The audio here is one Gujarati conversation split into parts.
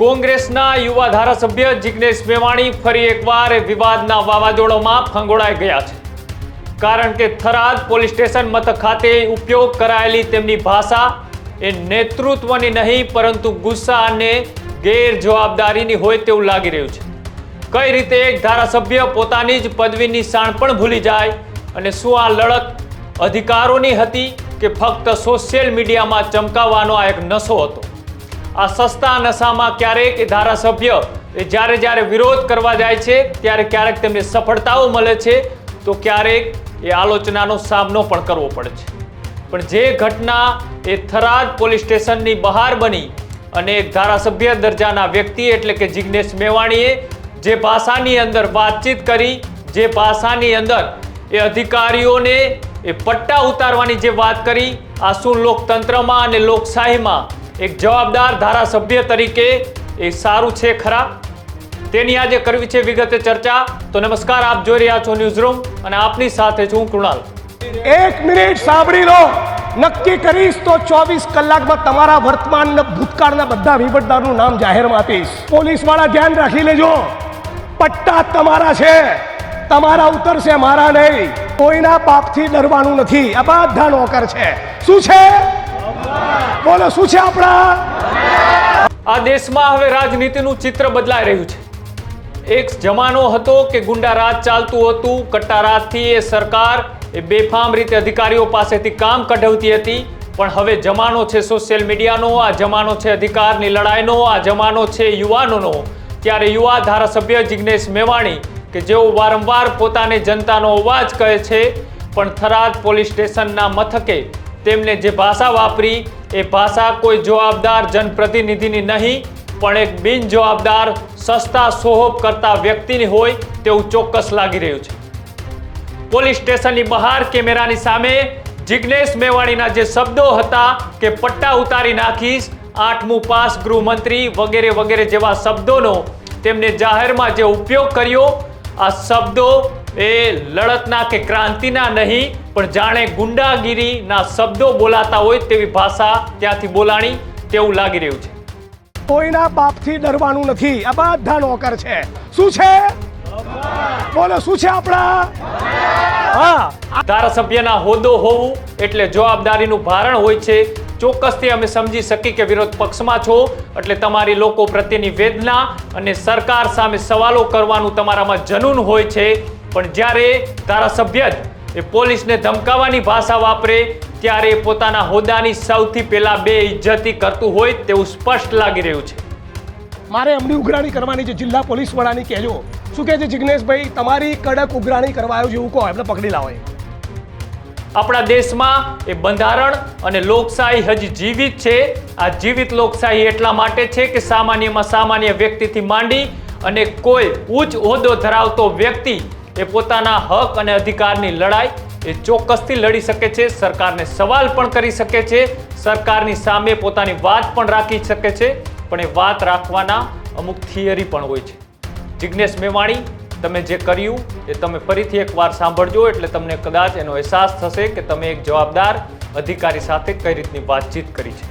કોંગ્રેસના યુવા ધારાસભ્ય જિગ્નેશ મેવાણી ફરી એકવાર વિવાદના વાવાઝોડામાં ફંગોળાઈ ગયા છે. કારણ કે થરાદ પોલીસ સ્ટેશન મથક ખાતે ઉપયોગ કરાયેલી તેમની ભાષા એ નેતૃત્વની નહીં, પરંતુ ગુસ્સા અને ગેરજવાબદારીની હોય તેવું લાગી રહ્યું છે. કઈ રીતે એક ધારાસભ્ય પોતાની જ પદવીની શાણ પણ ભૂલી જાય અને શું આ લડત અધિકારોની હતી કે ફક્ત સોશિયલ મીડિયામાં ચમકાવવાનો આ એક નશો હતો? આ સસ્તા નશામાં ક્યારેક એ ધારાસભ્ય એ જ્યારે જ્યારે વિરોધ કરવા જાય છે, ત્યારે ક્યારેક તેમને સફળતાઓ મળે છે, તો ક્યારેક એ આલોચનાનો સામનો પણ કરવો પડે છે. પણ જે ઘટના એ થરાદ પોલીસ સ્ટેશનની બહાર બની અને એક ધારાસભ્ય દરજાના વ્યક્તિ એટલે કે જિગ્નેશ મેવાણીએ જે ભાષાની અંદર વાતચીત કરી, જે ભાષાની અંદર એ અધિકારીઓને એ પટ્ટા ઉતારવાની જે વાત કરી, આ શું લોકતંત્રમાં અને લોકશાહીમાં એક જવાબદાર ધારાસભ્ય તરીકે એ સારું છે ખરા. તેની આજે કરવી છે વિગતે ચર્ચા. તો નમસ્કાર, આપ જોઈ રહ્યા છો ન્યૂઝ રૂમ અને આપની સાથે છું કૃણાલ. એક મિનિટ સાંભળી લો. નક્કી કરીશ તો ચોવીસ કલાકમાં તમારા વર્તમાન ભૂતકાળના બધા વિવટદારનું નામ જાહેરમાં આપીશ. પોલીસવાળા ધ્યાન રાખી લેજો. પટ્ટા તમારા છે. તમારા ઉતરશે, મારા નહીં. કોઈના બાપથી ડરવાનું નથી. આ બધા નોકર છે. શું છે? બોલો, શું છે આપણા? આ દેશમાં હવે રાજનીતિનું ચિત્ર બદલાઈ રહ્યું છે. એક જમાનો હતો કે ગુંડા રાજ ચાલતું હતું. કટ્ટા રાજથી એ સરકાર એ બેફામ રીતે અધિકારીઓ પાસેથી કામ કઢાવતી હતી. પણ હવે જમાનો છે સોશિયલ મીડિયાનો આ જમાનો છે અધિકારની લડાઈનો આ જમાનો છે યુવાનોનો. ત્યારે યુવા ધારાસભ્ય જિગ્નેશ મેવાણી, કે જેઓ વારંવાર પોતાને જનતાનો અવાજ કહે છે, પણ થરાદ પોલીસ સ્ટેશનના મથકે તેમને જે ભાષા વાપરી, એ ભાષા કોઈ જવાબદાર જનપ્રતિનિધિની નહીં, પણ એક બિનજવાબદાર, સસ્તા સોહોપ કરતા વ્યક્તિની હોય તેવું ચોક્કસ લાગી રહ્યું છે. પોલીસ સ્ટેશનની બહાર કેમેરાની સામે જિગ્નેશ મેવાણીના જે શબ્દો હતા કે પટ્ટા ઉતારી નાખીશ, આઠમું પાસ ગૃહમંત્રી વગેરે વગેરે જેવા શબ્દોનો તેમને જાહેરમાં જે ઉપયોગ કર્યો, આ શબ્દો એ લડતના કે ક્રાંતિના નહીં પણ જાણે ગુંડાગીરીના શબ્દો બોલાતા હોય તેવી ભાષા ત્યાંથી બોલાણી તેવું લાગી રહ્યું છે. કોઈના બાપથી ડરવાનું નથી. આ બધા નોકર છે. શું છે? બોલો શું છે આપણા? હા. ધારાસભ્યના હોદ્દો હોવું એટલે જવાબદારીનું ભારણ હોય છે. ચોક્કસથી અમે સમજી શકી કે વિરોધ પક્ષમાં છો એટલે તમારી લોકો પ્રત્યેની વેદના અને સરકાર સામે સવાલો કરવાનું તમારામાં જનૂન હોય છે. પણ જ્યારે ધારાસભ્ય જ એ પોલીસને ધમકાવવાની ભાષા વાપરે ત્યારે પોતાના હોદ્દાની સૌથી પહેલા બે ઇજ્જતી કરતું હોય તેવું સ્પષ્ટ લાગી રહ્યું છે. મારે એમની ઉઘરાણી કરવાની છે જિલ્લા પોલીસ વડાની કહેજો. શું કહે છે જિગ્નેશભાઈ? તમારી કડક ઉઘરાણી કરવા આવ્યો છે એવું કહો એમને પકડી લાવો આપણા દેશમાં એ બંધારણ અને લોકશાહી હજી જીવિત છે. આ જીવિત લોકશાહી એટલા માટે છે કે સામાન્યમાં સામાન્ય વ્યક્તિથી માંડી અને કોઈ ઉચ્ચ હોદ્દો ધરાવતો વ્યક્તિ એ પોતાના હક અને અધિકારની લડાઈ એ ચોક્કસથી લડી શકે છે, સરકારને સવાલ પણ કરી શકે છે, સરકારની સામે પોતાની વાત પણ રાખી શકે છે, પણ એ વાત રાખવાના અમુક થિયરી પણ હોય છે. જિગ્નેશ મેવાણી, તમે જે કર્યું એ તમે ફરીથી એકવાર સાંભળજો, એટલે તમને કદાચ એનો અહેસાસ થશે કે તમે એક જવાબદાર અધિકારી સાથે કઈ રીતની વાતચીત કરી છે.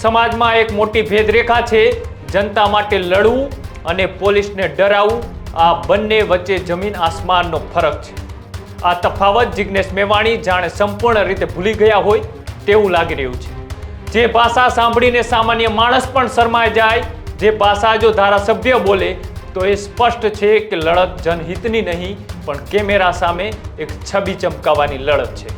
સમાજમાં એક મોટી ભેદરેખા છે, જનતા માટે લડવું અને પોલીસને ડરાવવું. આ બંને વચ્ચે જમીન આસમાનનો ફરક છે. આ તફાવત જિગ્નેશ મેવાણી જાણે સંપૂર્ણ રીતે ભૂલી ગયા હોય તેવું લાગી રહ્યું છે. જે ભાષા સાંભળીને સામાન્ય માણસ પણ શરમાઈ જાય, જે ભાષા જો ધારાસભ્ય બોલે, તો એ સ્પષ્ટ છે કે લડત જનહિતની નહીં, પણ કેમેરા સામે એક છબી ચમકાવવાની લડત છે.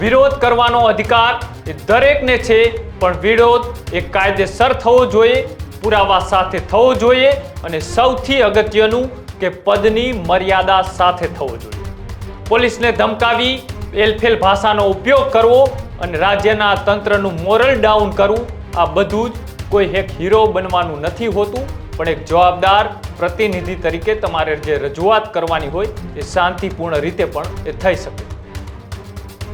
વિરોધ કરવાનો અધિકાર એ દરેકને છે, પણ વિરોધ એ કાયદેસર થવો જોઈએ પુરાવા સાથે થવો જોઈએ અને સૌથી અગત્યનું કે પદની મર્યાદા સાથે થવો જોઈએ. પોલીસને ધમકાવી એલફેલ ભાષાનો ઉપયોગ કરવો અને રાજ્યના તંત્રનું મોરલ ડાઉન કરવું, આ બધું જ કોઈ એક હીરો બનવાનું નથી હોતું, પણ એક જવાબદાર પ્રતિનિધિ તરીકે તમારે જે રજૂઆત કરવાની હોય, એ શાંતિપૂર્ણ રીતે પણ એ થઈ શકે.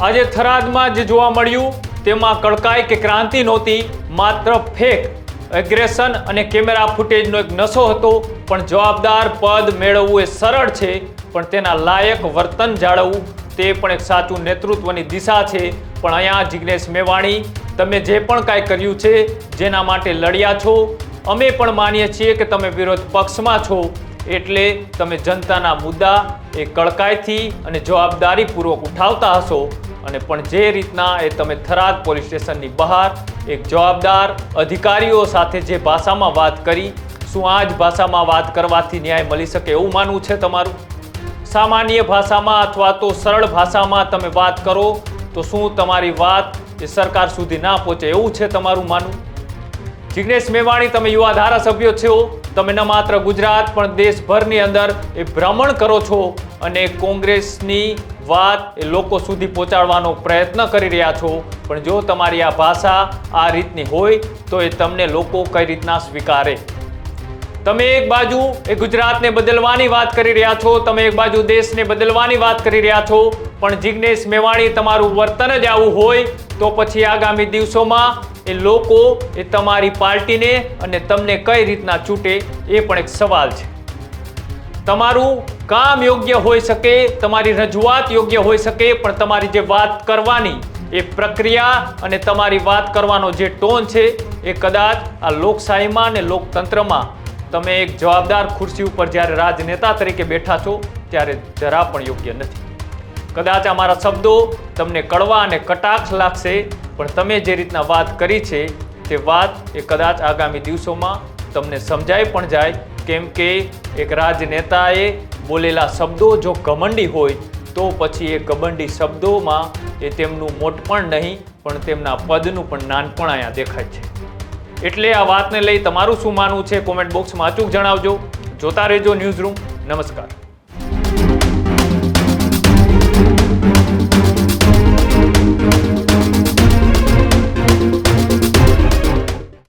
આજે થરાદમાં જે જોવા મળ્યું, તેમાં કડકાઈ કે ક્રાંતિ નહોતી, માત્ર ફેક એગ્રેશન અને કેમેરા ફૂટેજનો એક નશો હતો, પણ જવાબદાર પદ મેળવવું એ સરળ છે, પણ તેના લાયક વર્તન જાળવવું તે પણ એક સાચું નેતૃત્વની દિશા છે. પણ અહીંયા જિગ્નેશ મેવાણી, તમે જે પણ કાંઈ કર્યું છે, જેના માટે લડ્યા છો, અમે પણ માનીએ છીએ કે તમે વિરોધ પક્ષમાં છો, એટલે તમે જનતાના મુદ્દા એ કડકાઈથી અને જવાબદારીપૂર્વક ઉઠાવતા હશો. અને પણ જે રીતના એ તમે થરાદ પોલીસ સ્ટેશનની બહાર એક જવાબદાર અધિકારીઓ સાથે જે ભાષામાં વાત કરી, શું આ જ ભાષામાં વાત કરવાથી ન્યાય મળી શકે એવું માનવું છે તમારું? સામાન્ય ભાષામાં અથવા તો સરળ ભાષામાં તમે વાત કરો, તો શું તમારી વાત એ સરકાર સુધી ના પહોંચે એવું છે તમારું માનવું? જિગ્નેશ મેવાણી, તમે યુવા ધારાસભ્યો છો, તમે ન માત્ર ગુજરાત પણ દેશભરની અંદર એ ભ્રમણ કરો છો અને કોંગ્રેસની વાત એ લોકો સુધી પહોંચાડવાનો પ્રયત્ન કરી રહ્યા છો. પણ જો તમારી આ ભાષા આ રીતની હોય, તો એ તમને લોકો કઈ રીતના સ્વીકારે? તમે એક બાજુ એ ગુજરાતને બદલવાની વાત કરી રહ્યા છો, તમે એક બાજુ દેશને બદલવાની વાત કરી રહ્યા છો. પણ જિગ્નેશ મેવાણી તમારું વર્તન જ આવું હોય, તો પછી આગામી દિવસોમાં એ લોકો એ તમારી પાર્ટીને અને તમને કઈ રીતના છૂટે એ પણ એક સવાલ છે. તમારું કામ યોગ્ય હોઈ શકે, તમારી રજૂઆત યોગ્ય હોઈ શકે, પણ તમારી જે વાત કરવાની એ પ્રક્રિયા અને તમારી વાત કરવાનો જે ટોન છે એ કદાચ આ લોકશાહીમાં અને લોકતંત્રમાં તમે એક જવાબદાર ખુરશી ઉપર જ્યારે રાજનેતા તરીકે બેઠા છો, ત્યારે જરા પણ યોગ્ય નથી. કદાચ અમારા શબ્દો તમને કડવા અને કટાક્ષ લાગશે, પણ તમે જે રીતના વાત કરી છે, તે વાત એ કદાચ આગામી દિવસોમાં તમને સમજાય પણ જાય, કેમ કે એક રાજનેતાએ બોલેલા શબ્દો જો કમંડી હોય, તો પછી એ કબંડી શબ્દોમાં એ તેમનું મોટપણ નહીં, પણ તેમના પદનું પણ નાનપણ અહીંયા દેખાય છે. એટલે આ વાતને લઈ તમારું શું માનવું છે? કોમેન્ટ બોક્સમાં અચૂક જણાવજો. જોતા રહેજો ન્યૂઝ રૂમ. નમસ્કાર.